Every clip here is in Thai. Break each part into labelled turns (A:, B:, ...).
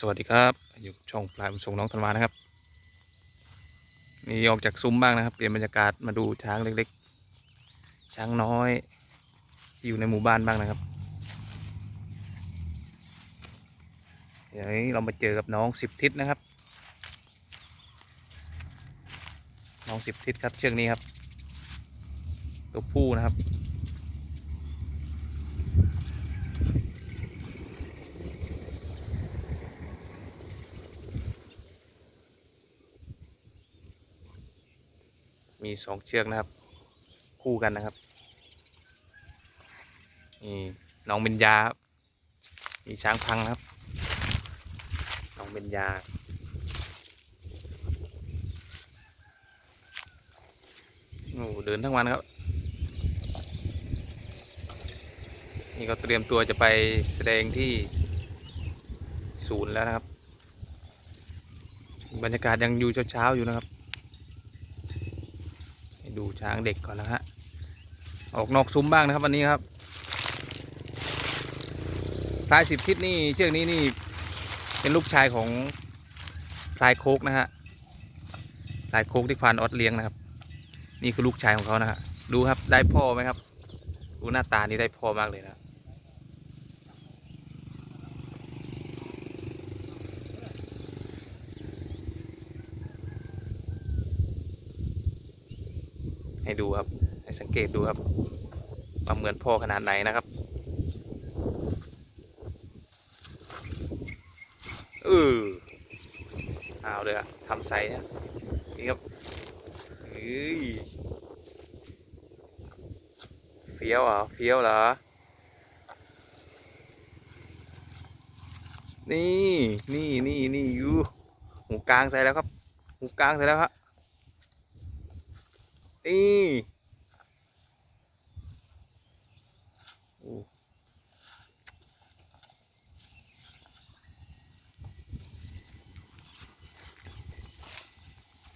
A: สวัสดีครับ อยู่ช่องปลายบุญส่งน้องธันวานะครับ นี่ออกจากซุ้มบ้างนะครับ เปลี่ยนบรรยากาศมาดูช้างเล็กๆ ช้างน้อย ที่อยู่ในหมู่บ้านบ้างนะครับเดี๋ยวนี้เรามาเจอกับน้องสิบทิศนะครับ น้องสิบทิศครับเชือกนี้ครับ ตัวผู้นะครับ สองเชือกนะครับ คู่กันนะครับนี่น้องเบญญาครับมีช้างพังนะครับ น้องเบญญาโอ้เดินทั้งวันครับ นี่ก็เตรียมตัวจะไปแสดงที่ศูนย์แล้วนะครับ บรรยากาศยังอยู่เช้าๆอยู่นะครับ ช้างเด็กก่อนนะฮะ ออกนอกซุ้มบ้างนะครับวันนี้ครับพลายสิบทิศนี่เชือกนี้นี่เป็นลูกชายของพลายโคกนะฮะพลายโคกที่ควานออดเลี้ยงนะครับ นี่คือลูกชายของเขานะฮะดูครับได้พ่อไหมครับ ดูหน้าตานี่ได้พ่อมากเลยนะ ให้ดูครับ ให้สังเกตดูครับว่าเหมือนพ่อขนาดไหนนะครับเออเอาเลยอะทำใส่นะนี่ครับเฮ้ยเฟี้ยวเหรอเฟี้ยวเหรอ นี่ นี่นี่นี่อยู่หูกลางใส่แล้วครับ หูกลางใส่แล้วครับ นี่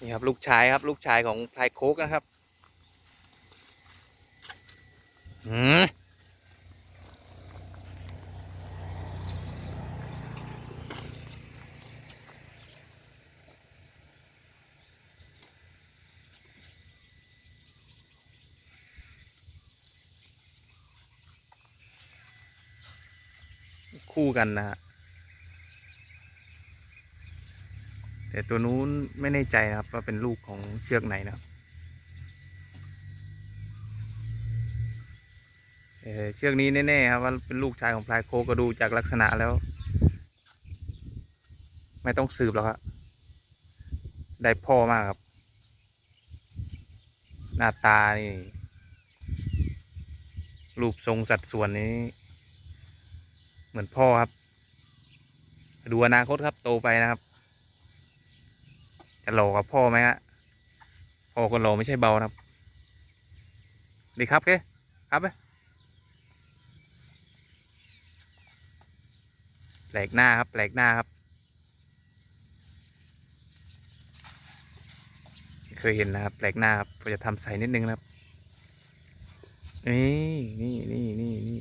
A: นี่ครับลูกชายครับ ลูกชายของพลายโคกนะครับ หืม คู่กันนะฮะแต่ตัวนู้นไม่แน่ใจนะครับว่าเป็นลูกของเชือกไหนนะเอ่อเชือกนี้แน่ๆครับว่าเป็นลูกชายของพลายโคก็ดูจากลักษณะแล้ว ไม่ต้องสืบหรอกครับได้พ่อมากครับ หน้าตานี่รูปทรงสัดส่วนนี้ เหมือนพ่อครับ ดูอนาคตครับโตไปนะครับ จะหล่อกับพ่อไหมฮะพ่อก็หล่อไม่ใช่เบานะครับ ดีครับเคครับไหมแปลกหน้าครับ แปลกหน้าครับ เคยเห็นนะครับ แปลกหน้าครับเราจะทำใส่นิดนึงนะครับ นี่นี่นี่นี่นี่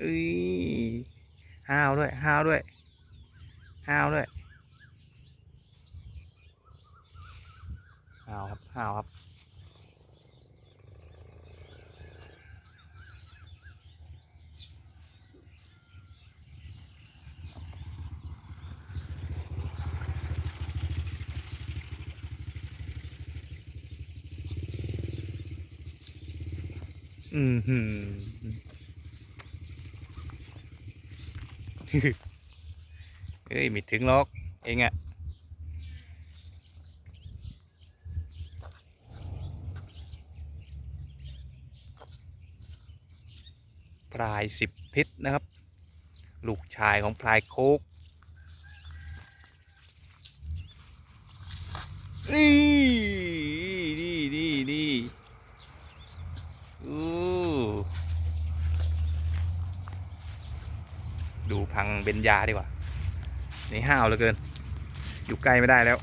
A: เอ้ย ห้าวด้วยห้าวด้วยห้าวด้วยห้าวครับห้าวครับอืมหืม เอ้ยไม่ถึงหรอก เองอะพลายสิบทิศนะครับ ลูกชายของพลายโคกนี่นี่นี่นี่อู้ ดูพังเบญญาดีกว่า นี่ห้าวเหลือเกิน อยู่ใกล้ไม่ได้แล้ว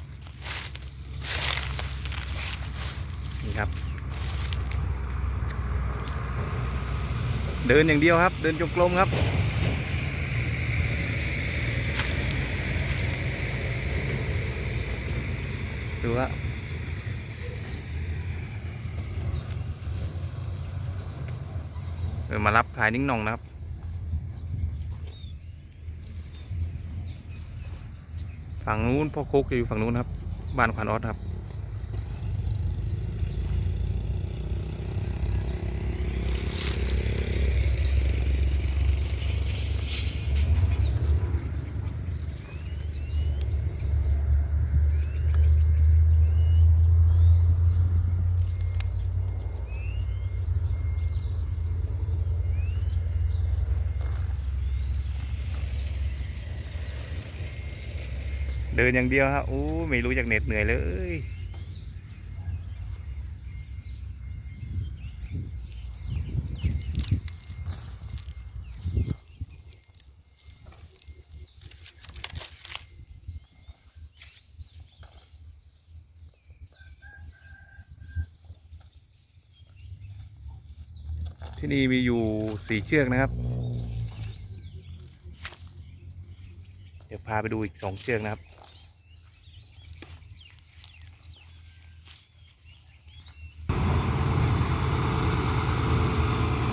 A: นี่ครับ เดินอย่างเดียวครับ เดินจงกรมครับ ดูฮะเดินมารับพายนิ่งนองนะครับ ฝั่งนู้นพ่อโคกจะอยู่ฝั่งนู้นครับ บ้านขวานออสครับ ดินอย่างเดียวครับอู้ไม่รู้จากเหน็ดเหนื่อยเลยที่นี่มีอยู่สี่เชือกนะครับ เดี๋ยวพาไปดูอีกสองเชือกนะครับ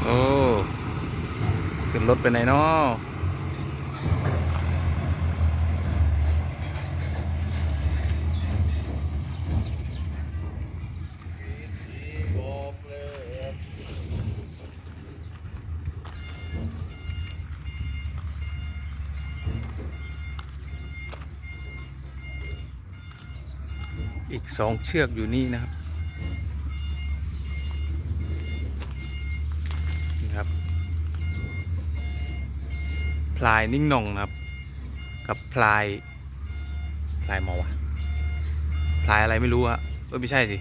A: โอ้ขึ้น รถไปไหนเนาะอีกสองเชือกอยู่นี่นะครับ ลายนิ่งน่องนะครับ กับพลายพลายหมอวะพลายอะไรไม่รู้อะเออไม่ใช่สิ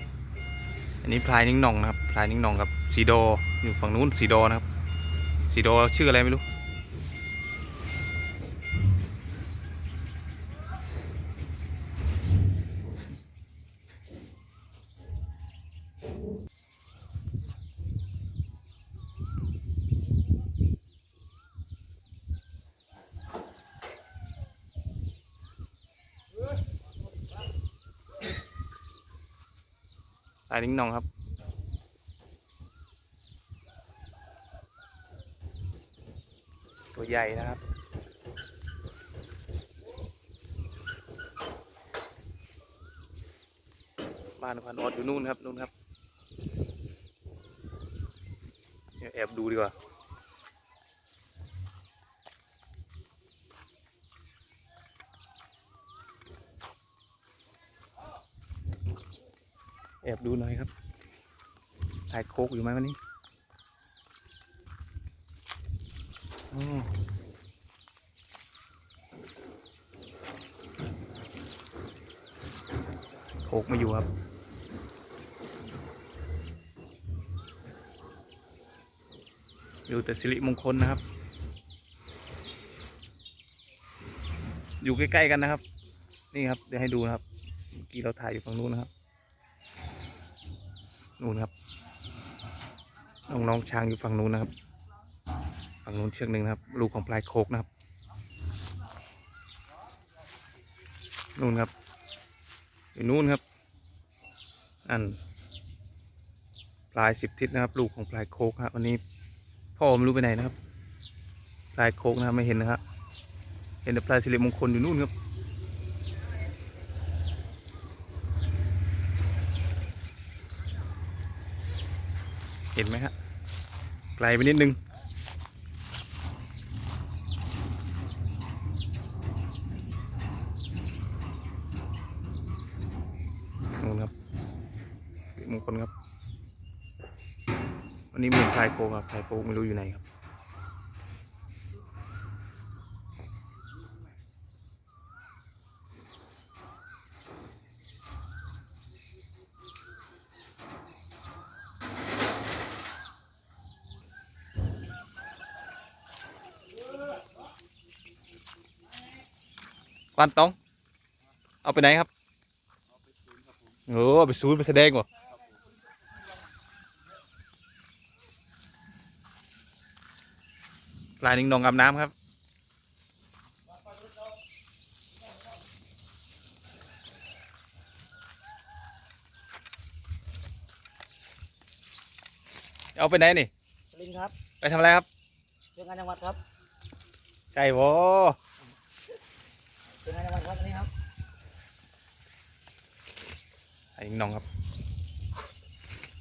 A: อันนี้พลายนิ่งน่องนะครับพลายนิ่งน่องกับสีโดอยู่ฝั่งนู้นสีโดนะครับสีโดชื่ออะไรไม่รู้ ลายนิ่งนองครับ ตัวใหญ่นะครับบ้านควันออดอยู่นู่นครับนู่นครับเดี๋ยวแอบดูดีกว่า แอบดูหน่อยครับถ่ายโคกอยู่ไหมวันนี้โคกไม่อยู่ครับอยู่แต่สิริมงคลนะครับ อยู่ใกล้ๆกันนะครับ นี่ครับ เดี๋ยวให้ดูนะครับ เมื่อกี้เราถ่ายอยู่ฝั่งนู้นนะครับ นู่นครับน้องๆช้างอยู่ฝั่งนู้นนะครับ ฝั่งนู้นเชือกหนึ่งนะครับ ลูกของปลายโคกนะครับ นู่นครับอยู่นู่นครับ อัน ปลายสิบทิศนะครับ ลูกของปลายโคกครับวันนี้พ่อไม่รู้ไปไหนนะครับ ปลายโคกนะครับไม่เห็นนะครับเห็นแต่ปลายสิริมงคลอยู่นู่นครับ ห็นไหมฮะไกลไปนิดนึง นู่นครับมงคลครับ วันนี้เหมือนพายโคครับพายโคไม่รู้อยู่ไหนครับ ขปานตอง เอาไปไหนครับโอ้เอาไปซูนไปแสดงวะลายนิ่งนองอาบน้ำครับเอาไปไหนนี่
B: ลิงครับ
A: ไปทำอะไรครับ
B: เจ้างานจังหวัดครับ
A: ใช่โว
B: เจ้างานจังหวัดครับอันนี้ครับ
A: ไอ้น้องครับ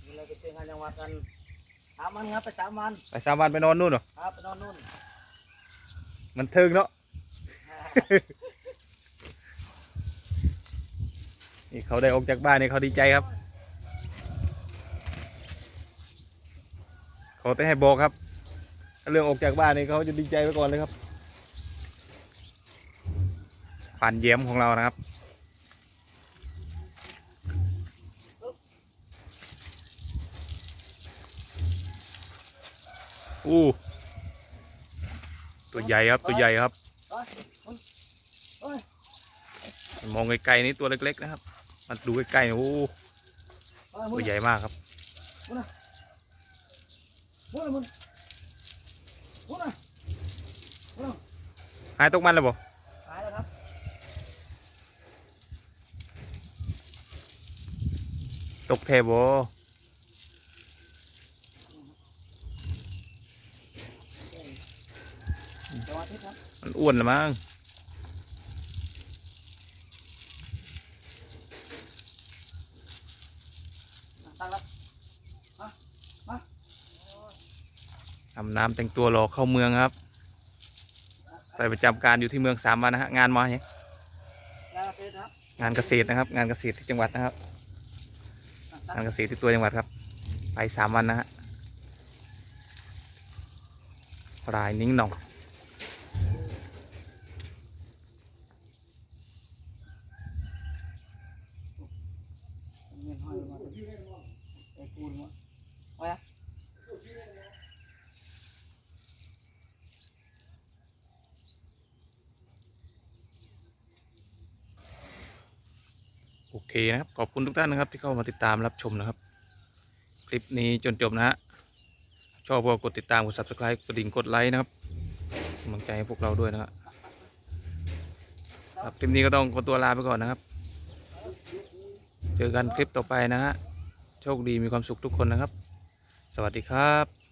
B: นี่เราไปเจ้างานจังหวัดกันสามวันครับไปสามวัน
A: ไปสามวันไปนอนนู่นเหรอ
B: ครับไปนอนนู่น
A: มันเทิงเนาะนี่เขาได้ออกจากบ้านนี่เขาดีใจครับเขาแต่ให้บอกครับ เรื่องออกจากบ้านนี่เขาจะดีใจไว้ก่อนเลยครับ ผ่านเยี่ยมของเรานะครับ อู้ ตัวใหญ่ครับตัวใหญ่ครับ มองไกลๆนี่ตัวเล็กๆนะครับมันดูใกล้ๆโอ้
B: เอ้ย
A: ตัวใหญ่มากครับ
B: มุนนะมุนนะมุนมุนนะ
A: หายตกมันแล้วบ่
B: หายแล้วครับ
A: ตกเทบ่
B: จังหวัดที่ครับ
A: มันอ้วนละมั้ง
B: ตั้งแล้ว
A: ทำน้ำแต่งตัวรอเข้าเมืองครับ ไปประจำการอยู่ที่เมืองสามวันนะฮะ งานมาเนี่ย
B: งานเสร็จครับ
A: งานเกษตรนะครับ งานเกษตรที่จังหวัดนะครับ
B: ตั้ ง
A: งานเกษตรที่ตัวจังหวัดครับ ไปสามวันนะฮะรายนิ้งหน่อง
B: เงินห้อยมาไอ้ปูนวะไว้อะ
A: โอ เคนะครับขอบคุณทุกท่านนะครับ ที่เข้ามาติดตามรับชมนะครับ คลิปนี้จนจบนะฮะชอบก็กดติดตามกด subscribe กดดิ่งกดไลค์นะครับกำลังใจให้พวกเราด้วยนะครับครับคลิปนี้ก็ต้องขอตัวลาไปก่อนนะครับ เจอกันคลิปต่อไปนะฮะโชคดีมีความสุขทุกคนนะครับ สวัสดีครับ